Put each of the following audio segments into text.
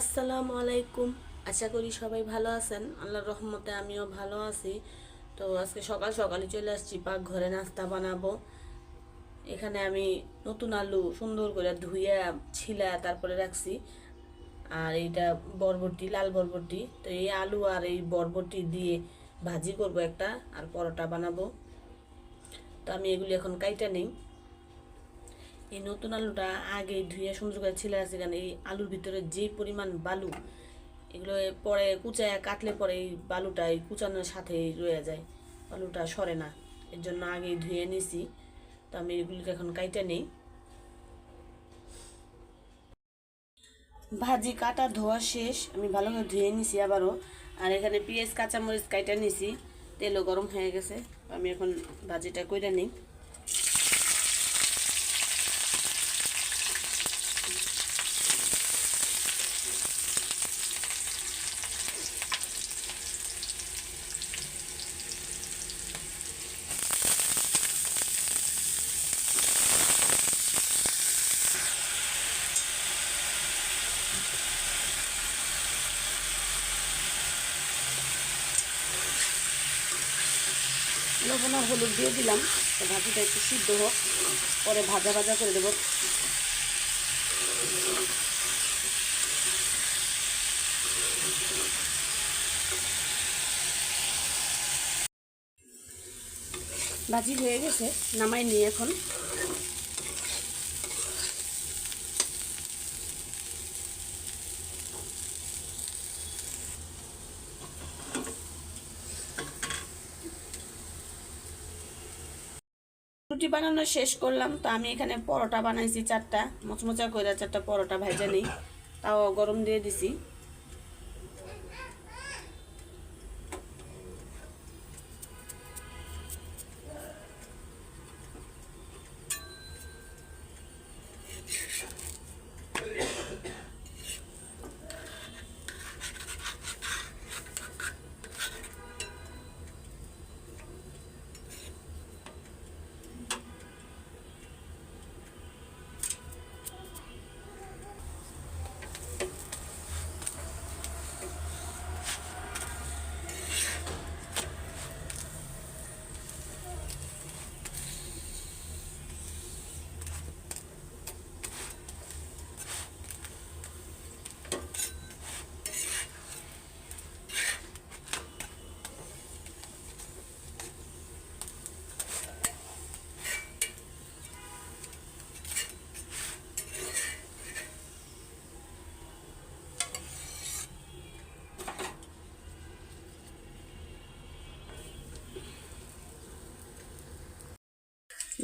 আসসালামু আলাইকুম। আশা করি সবাই ভালো আছেন। আল্লাহর রহমতে আমিও ভালো আছি। তো আজকে সকাল সকালে চলে আসছি, পাক ঘরে নাস্তা বানাবো। এখানে আমি নতুন আলু সুন্দর করে ধুইয়া ছিলা, তারপরে রাখছি। আর এইটা বরবটি, লাল বরবটি। তো এই আলু আর এই বরবটি দিয়ে ভাজি করব একটা, আর পরোটা বানাবো। তো আমি এগুলি এখন কাইটা নেই। এই নতুন আলুটা আগে ধুয়ে সুন্দর করে ছিলে আছে কারণ এই আলুর ভিতরে যে পরিমাণ বালু, এগুলো পরে কুচায় কাটলে পরে এই বালুটা এই কুচানোর সাথে রয়ে যায়। বালুটা সরে না, এর জন্য আগে ধুয়ে নিছি। তো আমি এগুলিকে এখন কাইটে নেই। ভাজি, কাটা, ধোয়া শেষ। আমি ভালো করে ধুয়ে নিছি আবারও। আর এখানে পেঁয়াজ, কাঁচামরিচ কাইটা নিছি। তেলও গরম হয়ে গেছে। আমি এখন ভাজিটা কইরা নিই। লবণ না, হলুদ দিয়ে দিলাম। তো ভাজিটা একটু সিদ্ধ হোক, পরে ভাজা ভাজা করে দেবো। ভাজি হয়ে গেছে, নামাই নিয়ে এখন। রুটি বানানো শেষ করলাম, তো আমি এখানে পরোটা বানাইছি চারটা। মচমচা করে চারটা পরোটা ভেজে নিই, তাও গরম দিয়ে দিছি।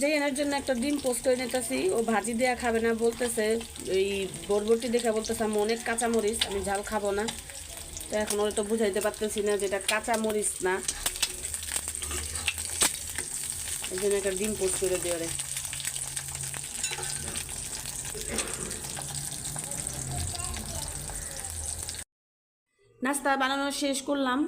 জাইয়ানের জন্য একটা ডিম পোস্ট করে নিতেছি ও ভাজি দেওয়া খাবে না, বলতেছে, এই বরবটি দেখে বলতেছে আমি অনেক কাঁচামরিচ, আমি ঝাল খাব না। তো এখন ওরা তো বুঝাইতে পারতেছি না যেটা কাঁচামরিচ না। এই জন্য একটা ডিম পোস্ট করে দিয়ে রে নাস্তা বানানো শেষ করলাম।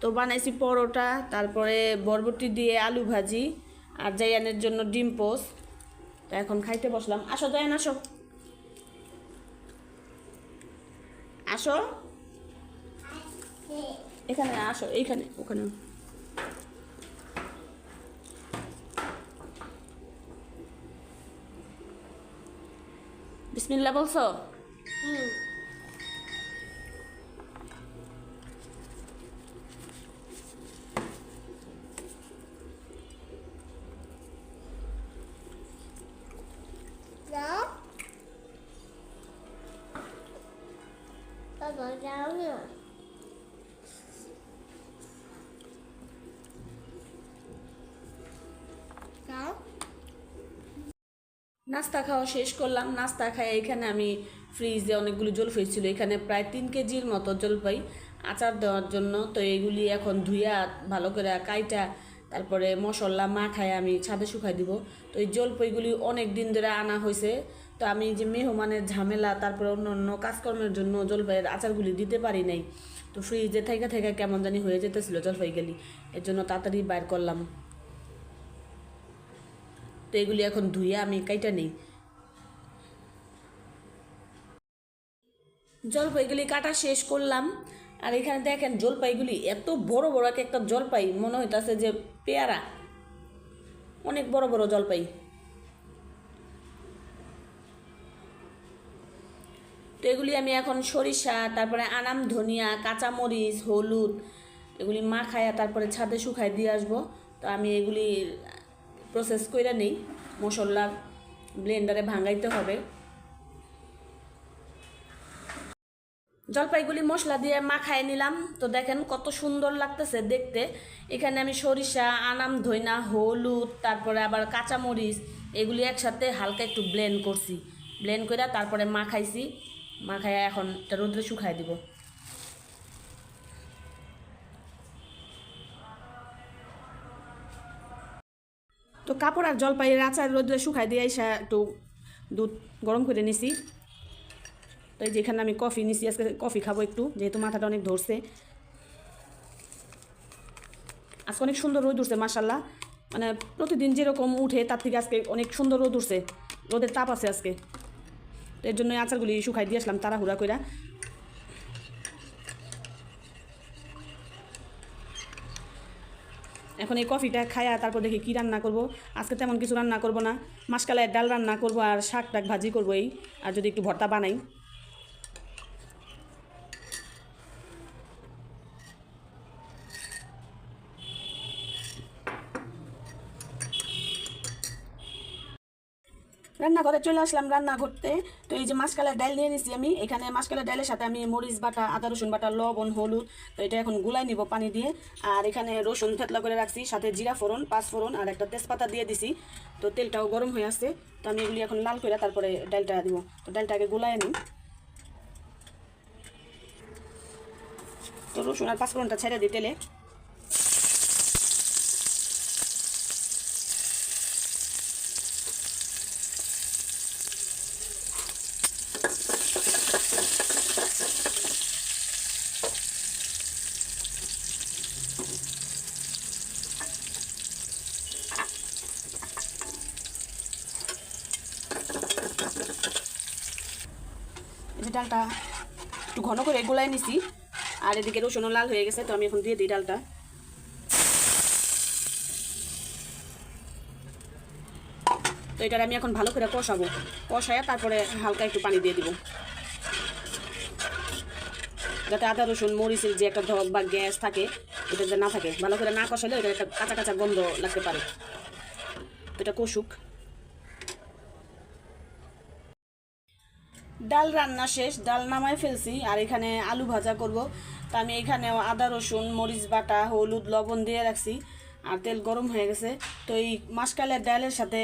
তো বানাইছি পরোটা, তারপরে বরবটি দিয়ে আলু ভাজি। আর জায়ানের জন্য ডিম পোস তো এখন খাইতে বসলাম। আসো জায়ান আসো। আসো। এখানে, আসো, এইখানে, ওখানে। বিসমিল্লা বলছো? No? নাস্তা খাওয়া শেষ করলাম। নাস্তা খাই এখানে আমি ফ্রিজে অনেকগুলো জলপাই ছিল এখানে প্রায় তিন কেজির মতো জলপাই আচার দেওয়ার জন্য। তো এগুলি এখন ধুইয়া ভালো করে কাইটা তারপরে মশলা মাখায় আমি ছাদে শুকাই দিব। তো এই জলপাইগুলি অনেক দিন ধরে আনা হয়েছে। তো আমি যে মেহমানের ঝামেলা, তারপরে অন্য অন্য কাজকর্মের জন্য জলপাইয়ের আচারগুলি দিতে পারি নাই। তো ফ্রিজে থেকে থেকে কেমন জানি হয়ে যেতেছিল জলপাইগুলি। এর জন্য তাড়াতাড়ি বাইর করলাম। তো এগুলি এখন ধুয়ে আমি কাইটা নেই। জলপাইগুলি কাটা শেষ করলাম। আর এখানে দেখেন জলপাইগুলি এত বড় বড় এক একটা জলপাই, মনে হইতাছে যে পেয়ারা। অনেক বড় বড় জলপাই। তো এগুলি আমি এখন সরিষা, তারপরে আনাম ধনিয়া, কাঁচামরিচ, হলুদ, এগুলি মাখায়া তারপরে ছাদে শুকায় দিয়ে আসব। তো আমি এগুলি প্রসেস করে নেই। মশলা ব্লেন্ডারে ভাঙাইতে হবে। জলপাইগুলি মশলা দিয়ে মাখায় নিলাম। তো দেখেন কত সুন্দর লাগতেছে দেখতে। এখানে আমি সরিষা, আনাম, ধইনা, হলুদ, তারপরে আবার কাঁচামরিচ, এগুলি একসাথে হালকা একটু ব্লেন্ড করছি। ব্লেন্ড করে তারপরে মাখাইছি। মাখায় এখন রোদ্রে শুকাই দিব। তো কাপড় আর জলপাইয়ের আচার রোদ্রে শুকাই দিয়ে একটু দুধ গরম করে নিছি। তো এই যেখানে আমি কফি নিচ্ছি আজকে কফি খাব একটু, যেহেতু মাথাটা অনেক ধরছে। আজকে অনেক সুন্দর রোদ উঠছে মাসাল্লাহ মানে প্রতিদিন যেরকম উঠে, তার থেকে আজকে অনেক সুন্দর রোদ উঠছে। রোদের তাপ আছে আজকে। তো এর জন্য আচারগুলি শুকাই দিয়ে আসলাম তাড়াহুড়া কইরা। এখন এই কফিটা খায়া তারপর দেখি কী রান্না করব। আজকে তেমন কিছু রান্না করব না। মাসকালায় ডাল রান্না করব আর শাক টাক ভাজি করব এই। আর যদি একটু ভর্তা বানাই। রান্না করে চলে আসলাম রান্না করতে তো এই যে মাসকালের ডাল নিয়ে নিছি আমি। এখানে মাসকালের ডালের সাথে আমি মরিচ বাটা, আদা, রসুন বাটা, লবণ, হলুদ, তো এটা এখন গুলাই নিব পানি দিয়ে। আর এখানে রসুন থেতলা করে রাখছি, সাথে জিরা ফোড়ন, পাঁচ ফোড়ন আর একটা তেজপাতা দিয়ে দিছি। তো তেলটাও গরম হয়ে আসছে। তো আমি এগুলি এখন লাল করে তারপরে ডালটা দিব। তো ডালটা আগে গুলাই নিই তো রসুন আর পাঁচ ফোড়নটা ছেড়ে দিই তেলে। যে ডালটা একটু ঘন করে গোলাই নিছি, আর এদিকে রসুনও লাল হয়ে গেছে, তো আমি এখন দিয়ে দিই ডালটা। তো এটার আমি এখন ভালো করে কষাবো। কষায় তারপরে হালকা একটু পানি দিয়ে দিব। যাতে আদা, রসুন মরিচের যে একটা ধক বা গ্যাস থাকে, এটা যাতে না থাকে। ভালো করে না কষালে এটা একটা কাঁচা কাঁচা গন্ধ লাগতে পারে। এটা কষুক। ডাল রান্না শেষ, ডাল নামায় ফেলছি, আর এখানে আলু ভাজা করব। তো আমি এখানে আদা, রসুন, মরিচ বাটা, হলুদ, লবণ দিয়ে রাখছি, আর তেল গরম হয়ে গেছে। তো এই মাসকালের ডালের সাথে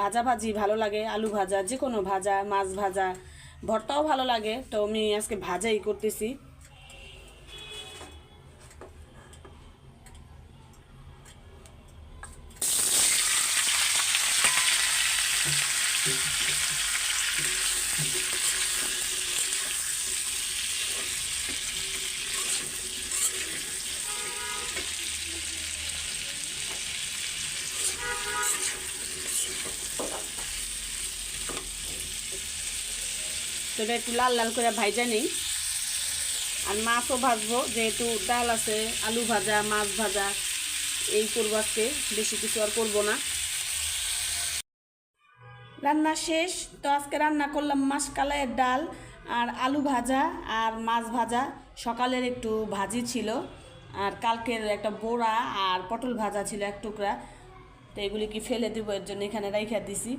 ভাজা ভাজি ভালো লাগে, আলু ভাজা যে কোনো ভাজা, মাছ ভাজা, ভর্তাও ভালো লাগে। তো আমি আজকে ভাজাই করতেছি। এটা একটু লাল লাল করে ভাইজা নেই। আর মাছও ভাজবো, যেহেতু ডাল আছে, আলু ভাজা, মাছ ভাজা, এই করব আজকে। বেশি কিছু আর করব না। রান্না শেষ। তো আজকে রান্না করলাম মাছ কালাইয়ের ডাল আর আলু ভাজা আর মাছ ভাজা। সকালের একটু ভাজি ছিল আর কালকের একটা বোড়া আর পটল ভাজা ছিল এক টুকরা। তো এগুলি কি ফেলে দিব, এর জন্য এখানে রাইখা দিছি।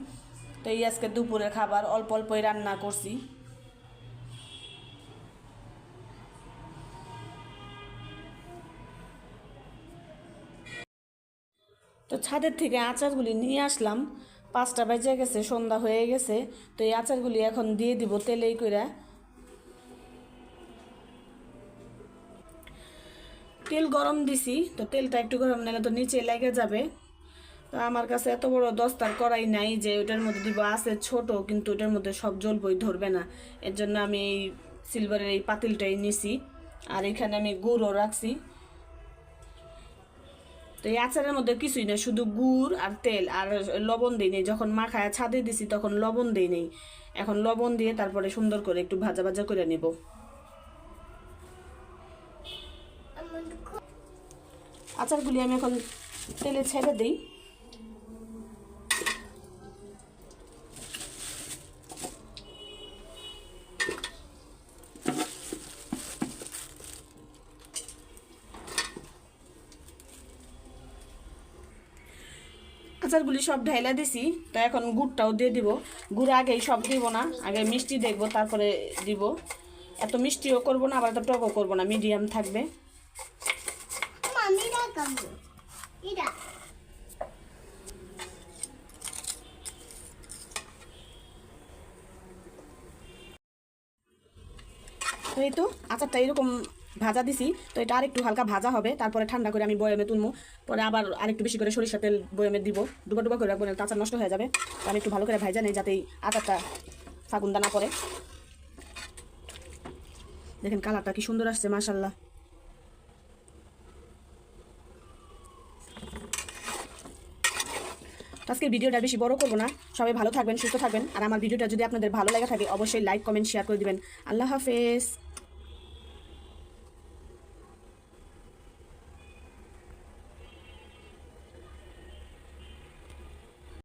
তো এই আজকে দুপুরের খাবার, অল্প অল্পই রান্না করছি। তো ছাদের থেকে আচারগুলি নিয়ে আসলাম। পাঁচটা বেজে গেছে, সন্ধ্যা হয়ে গেছে। তো এই আচারগুলি এখন দিয়ে দিব তেলেই কইরা। তেল গরম দিছি, তো তেলটা একটু গরম নিলে তো নিচে লেগে যাবে। তো আমার কাছে এত বড় দস্তার করাই নাই যে ওটার মধ্যে দিব আছে ছোট, কিন্তু ওটার মধ্যে সব জলবই ধরবে না। এর জন্য আমি এই সিলভারের এই পাতিলটাই নিছি। আর এখানে আমি গুড়ও রাখছি। তো এই আচারের মধ্যে কিছুই না শুধু গুড় আর তেল আর লবণ দিই নেই। যখন মাখায় ছাদে দিছি তখন লবণ দিই নেই। এখন লবণ দিয়ে তারপরে সুন্দর করে একটু ভাজা ভাজা করে নেব। আচারগুলি আমি এখন তেলে ছেড়ে দিই। আচারগুলি সব ঢাইলা দিছি তো এখন গুড়টাও দিয়ে দিব। গুড় আগেই সব দিব না আগে মিষ্টি দেখব তারপরে দিব। এত মিষ্টিও করব না আবার এত টকও করব না মিডিয়াম থাকবে। এই তো আচারটা এরকম ভাজা দিছি, তো এটা আরেকটু হালকা ভাজা হবে, তারপরে ঠান্ডা করে আমি বয়ামে তুলবো পরে আবার আরেকটু বেশি করে সরিষা তেল বয়ামে দিব, ডুবা ডুবা করে রাখব না আচার নষ্ট হয়ে যাবে, তো আমি একটু ভালো করে ভাজা নেই যাতে আচারটা ফাগুন্দা না পড়ে। দেখেন কালারটা কি সুন্দর আসছে মাশাল্লাহ আজকের ভিডিওটা বেশি বড় করব না, সবাই ভালো থাকবেন, সুস্থ থাকবেন, আর আমার ভিডিওটা যদি আপনাদের ভালো লাগা থাকে, অবশ্যই লাইক, কমেন্ট, শেয়ার করে দিবেন। আল্লাহ হাফেজ।